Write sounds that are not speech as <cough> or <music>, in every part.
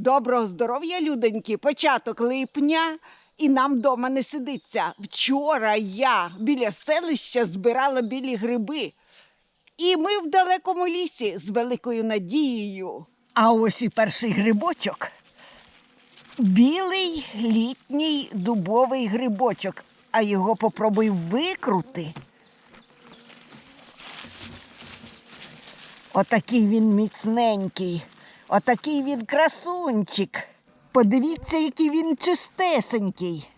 Доброго здоров'я, людоньки, початок липня, і нам вдома не сидиться. Вчора я біля селища збирала білі гриби. І ми в далекому лісі з великою надією. А ось і перший грибочок. Білий літній дубовий грибочок, а його попробуй викрути. Отакий він міцненький, отакий він красунчик. Подивіться, який він чистесенький.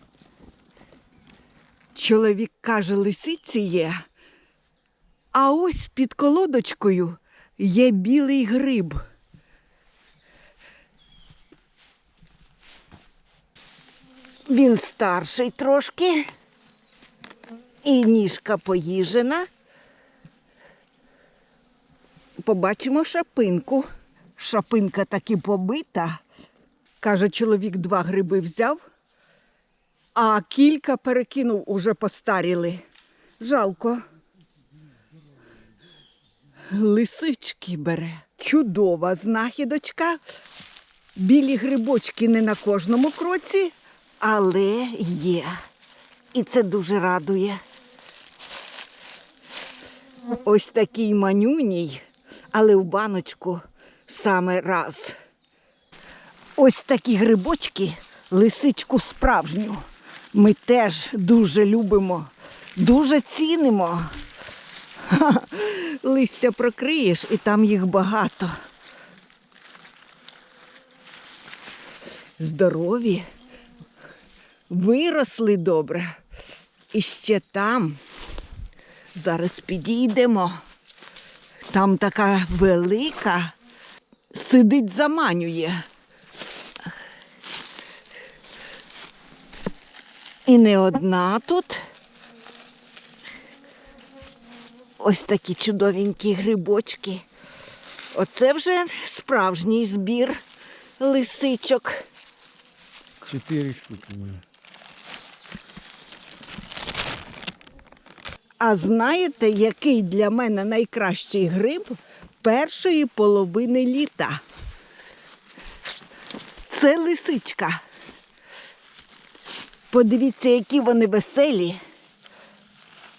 Чоловік каже, лисиці є. А ось під колодочкою є білий гриб. Він старший трошки, і ніжка поїжена. Побачимо шапинку. Шапинка таки побита. Каже, чоловік два гриби взяв, а кілька перекинув уже постаріли. Жалко. Лисички бере. Чудова знахідочка. Білі грибочки не на кожному кроці, але є. І це дуже радує. Ось такий манюній, але в баночку саме раз. Ось такі грибочки, лисичку справжню. Ми теж дуже любимо, дуже цінимо. Ха, <laughs> листя прокриєш, і там їх багато. Здорові, виросли добре. І ще там. Зараз підійдемо. Там така велика, сидить, заманює. І не одна тут. Ось такі чудовенькі грибочки. Оце вже справжній збір лисичок. Чотири штуки у. А знаєте, який для мене найкращий гриб першої половини літа? Це лисичка. Подивіться, які вони веселі,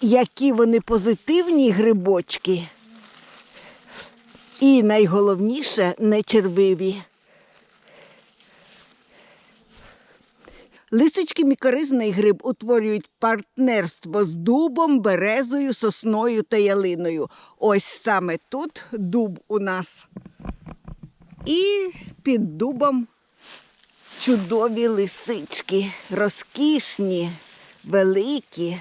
які вони позитивні грибочки. І найголовніше не червиві. Лисички мікоризний гриб утворюють партнерство з дубом, березою, сосною та ялиною. Ось саме тут дуб у нас. І під дубом чудові лисички, розкішні, великі.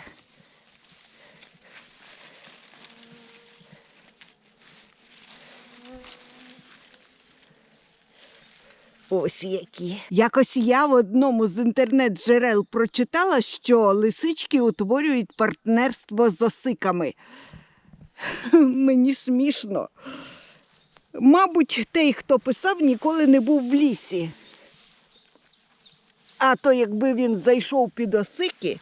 Ось які. Якось я в одному з інтернет-джерел прочитала, що лисички утворюють партнерство з осиками. <laughs> Мені смішно. Мабуть, той, хто писав, ніколи не був в лісі. А то якби він зайшов під осики,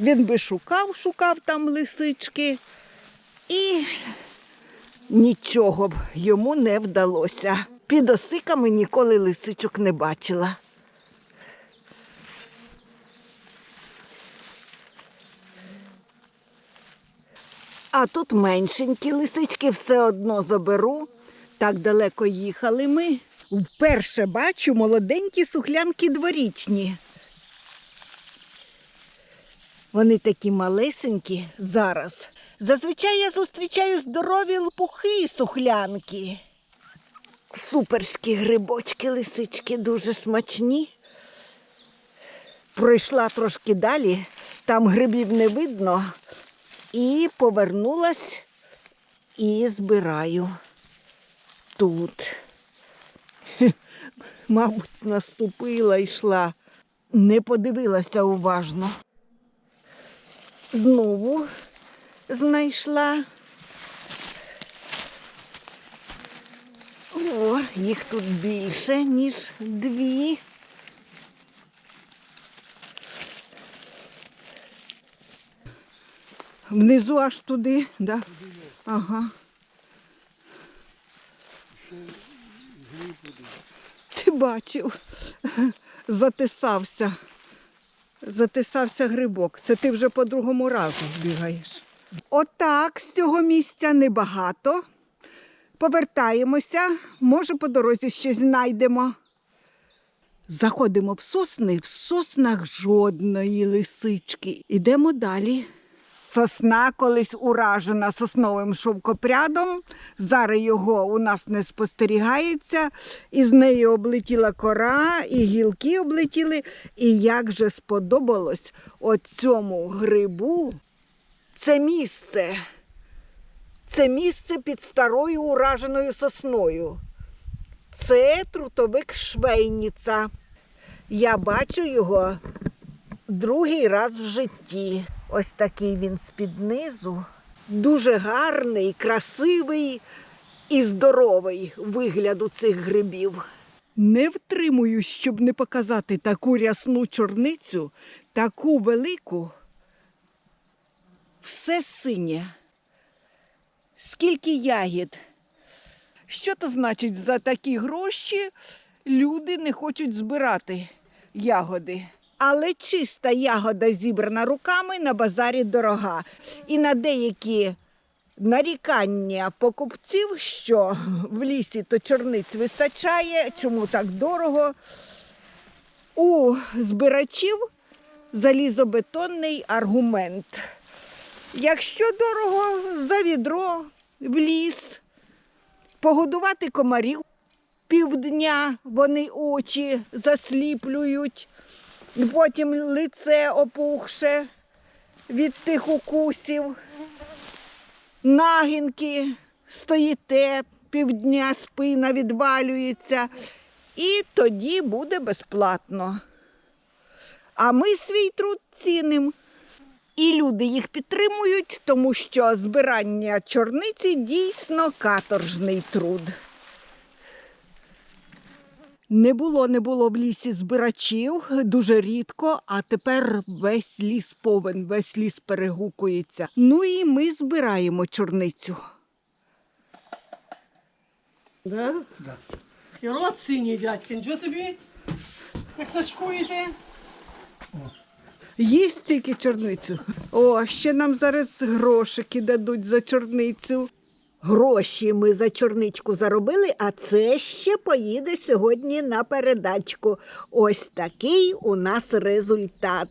він би шукав, шукав там лисички, і нічого б йому не вдалося. Під осиками ніколи лисичок не бачила. А тут меншенькі лисички все одно заберу. Так далеко їхали ми. Вперше бачу молоденькі сухлянки дворічні. Вони такі малесенькі зараз. Зазвичай я зустрічаю здорові лопухи і сухлянки. Суперські грибочки, лисички, дуже смачні. Пройшла трошки далі, там грибів не видно, і повернулась і збираю тут. <laughs> Мабуть, наступила йшла, не подивилася уважно. Знову знайшла. О, їх тут більше, ніж дві. Внизу аж туди, да? Ага. Ти бачив, затисався. Затисався грибок. Це ти вже по другому разу бігаєш. Отак, з цього місця небагато. Повертаємося, може, по дорозі щось знайдемо. Заходимо в сосни, в соснах жодної лисички. Ідемо далі. Сосна колись уражена сосновим шовкопрядом. Зараз його у нас не спостерігається. І з неї облетіла кора, і гілки облетіли. І як же сподобалось оцьому грибу це місце. Це місце під старою ураженою сосною. Це трутовик Швейніца. Я бачу його другий раз в житті. Ось такий він з-під низу. Дуже гарний, красивий і здоровий вигляд у цих грибів. Не втримуюсь, щоб не показати таку рясну чорницю, таку велику. Все синє. Скільки ягід. Що то значить за такі гроші люди не хочуть збирати ягоди? Але чиста ягода зібрана руками на базарі дорога. І на деякі нарікання покупців, що в лісі то чорниць вистачає, чому так дорого. У збирачів залізобетонний аргумент. Якщо дорого за відро в ліс, погодувати комарів півдня, вони очі засліплюють, потім лице опухше від тих укусів, нагінки стоїте, півдня спина відвалюється, і тоді буде безплатно. А ми свій труд цінимо. І люди їх підтримують, тому що збирання чорниці дійсно каторжний труд. Не було, не було в лісі збирачів дуже рідко, а тепер весь ліс повен, весь ліс перегукується. Ну і ми збираємо чорницю. Да? Да. І рот синій, дядьки, нічого собі? Як сачкуєте? Їсть тільки чорницю. О, ще нам зараз грошики дадуть за чорницю. Гроші ми за чорничку заробили, а це ще поїде сьогодні на передачку. Ось такий у нас результат.